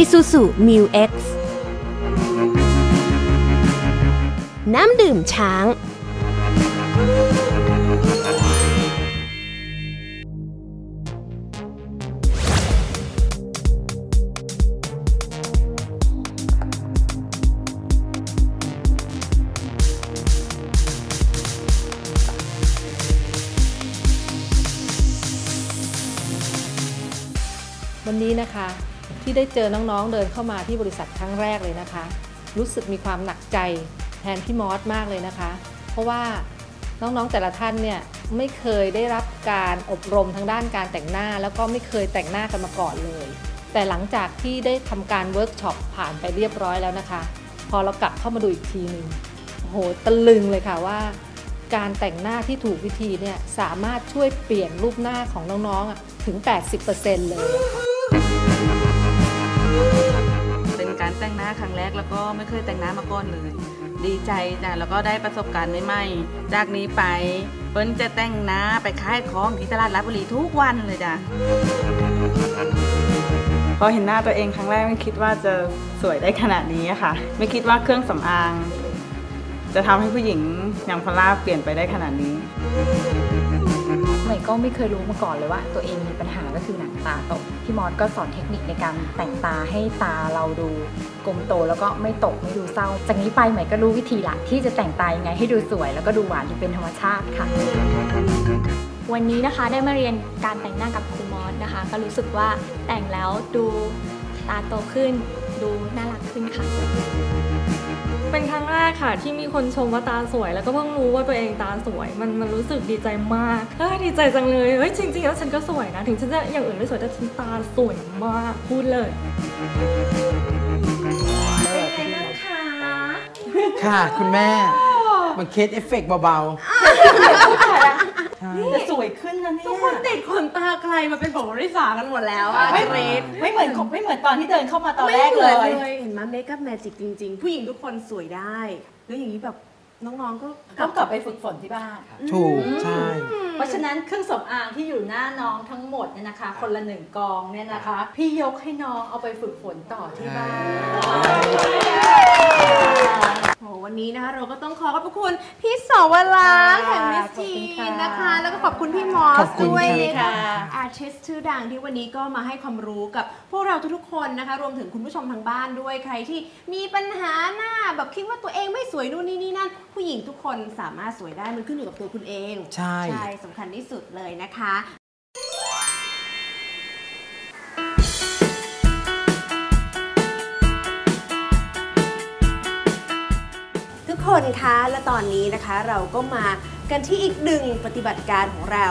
Isuzu Mu X น้ำดื่มช้าง วันนี้นะคะ ที่ได้เจอน้องๆเดินเข้ามาที่บริษัทครั้งแรกเลยนะคะ รู้สึกมีความหนักใจแทนพี่มอสมากเลยนะคะ เพราะว่าน้องๆแต่ละท่านเนี่ยไม่เคยได้รับการอบรมทางด้านการแต่งหน้า แล้วก็ไม่เคยแต่งหน้ากันมาก่อนเลย แต่หลังจากที่ได้ทำการเวิร์กช็อปผ่านไปเรียบร้อยแล้วนะคะ พอเรากลับเข้ามาดูอีกทีหนึ่งโอ้โหตะลึงเลยค่ะว่า การแต่งหน้าที่ถูกวิธีเนี่ยสามารถช่วยเปลี่ยนรูปหน้าของน้องๆถึง 80%เลยค่ะ แต่งหน้าครั้งแรกแล้วก็ไม่เคยแต่งหน้ามาก่อนเลย ดีใจจ้ะแล้วก็ได้ประสบการณ์ใหม่ๆจากนี้ไปเปิ้ลจะแต่งหน้าไปขายของที่ตลาดรับบุรีทุกวันเลยจ้ะพอเห็นหน้าตัวเองครั้งแรกไม่คิดว่าจะสวยได้ขนาดนี้ค่ะ ไม่คิดว่าเครื่องสำอาง จะทำให้ผู้หญิงอย่างพอลล่าเปลี่ยนไปได้ขนาดนี้ ใหม่ก็ไม่เคยรู้มาก่อนเลยว่า ตัวเองมีปัญหาก็คือหนังตาตกพี่มอสก็สอนเทคนิคในการแต่งตาให้ตาเราดูกลมโตแล้วก็ไม่ตกไม่ดูเศร้า จากนี้ไปใหม่ก็รู้วิธีละที่จะแต่งตายังไงให้ดูสวย แล้วก็ดูหวานดูเป็นธรรมชาติค่ะ วันนี้นะคะได้มาเรียนการแต่งหน้ากับครูมอสนะคะ ก็รู้สึกว่าแต่งแล้วดูตาโตขึ้น ดูน่ารักขึ้นค่ะ เป็นครั้งแรกค่ะที่มีคนชมว่าตาสวย แล้วก็เพิ่งรู้ว่าตัวเองตาสวย มันมันรู้สึกดีใจมากเฮ้ยดีใจจังเลยเฮ้ยจริงๆแล้วฉันก็สวยนะถึงฉันจะอย่างอื่นไม่สวยแต่ฉันตาสวยมากพูดเลยค่ะ คุณแม่ มันเคสเอฟเฟกต์เบา จะสวยขึ้นนะเนี่ยทุกคนติดขนตาไกลมาเป็นโบริสากันหมดแล้วอะไม่เกรดไม่เหมือนไม่เหมือนตอนที่เดินเข้ามาตอนแรกไม่หเลมือนยเห็นไหมเมคอัพแมจิกจริง ๆ ผู้หญิงทุกคนสวยได้ แล้วอย่างนี้แบบน้องๆก็ต้องกลับไปฝึกฝนที่บ้านๆถูกใช่ เพราะฉะนั้นเครื่องสำอางที่อยู่หน้าน้องทั้งหมดเนี่ยนะคะ คนละหนึ่งกองเนี่ยนะคะ พี่ยกให้น้องเอาไปฝึกฝนต่อที่บ้านโหวันนี้นะคะเราก็ต้องขอขอบพระคุณพี่สวรักษ์แห่งมิสทีนนะคะ แล้วก็ขอบคุณพี่มอขสอบคุณด้วยค่ะนะคะอาร์ติสชื่อดังที่วันนี้ก็มาให้ความรู้กับพวกเราทุกๆคนนะคะ รวมถึงคุณผู้ชมทางบ้านด้วยใครที่มีปัญหาหน้าแบบคิดว่าตัวเองไม่สวยนู่นนี่นี่นั่น ผู้หญิงทุกคนสามารถสวยได้มันขึ้นอยู่กับตัวคุณเอง ใช่ใช่สำคัญที่สุดเลยนะคะทุกคนคะและตอนนี้นะคะเราก็มากันที่อีกหนึ่งปฏิบัติการของเรา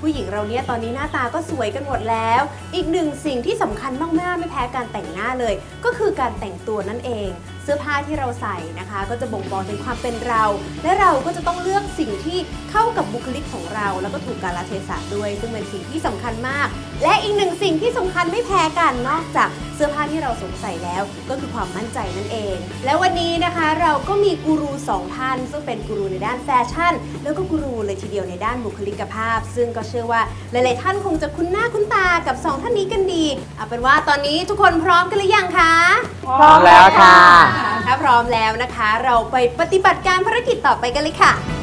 ผู้หญิงเราเนี่ยตอนนี้หน้าตาก็สวยกันหมดแล้ว อีกหนึ่งสิ่งที่สำคัญมากๆไม่แพ้การแต่งหน้าเลย ก็คือการแต่งตัวนั่นเอง เสื้อผ้าที่เราใส่นะคะ ก็จะบ่งบอกถึงความเป็นเรา และเราก็จะต้องเลือกสิ่งที่เข้ากับบุคลิกของเรา แล้วก็ถูกกาลเทศะด้วย ซึ่งเป็นสิ่งที่สำคัญมาก และอีกหนึ่งสิ่งที่สำคัญไม่แพ้กันนอกจากเสื้อผ้าที่เราสวมใส่แล้ว ก็คือความมั่นใจนั่นเอง แล้ววันนี้นะคะเราก็มีกูรูสองท่าน ซึ่งเป็นกูรูในด้านแฟชั่น แล้วก็กูรูเลยทีเดียวในด้านบุคลิกภาพ ซึ่งก็เชื่อว่าหลาย ๆ ท่านคงจะคุ้นหน้าคุ้นตากับสองท่านนี้กันดีเอาเป็นว่าตอนนี้ทุกคนพร้อมกันหรือยังคะพร้อมแล้วค่ะ ถ้าพร้อมแล้วนะคะ เราไปปฏิบัติการภารกิจต่อไปกันเลยค่ะ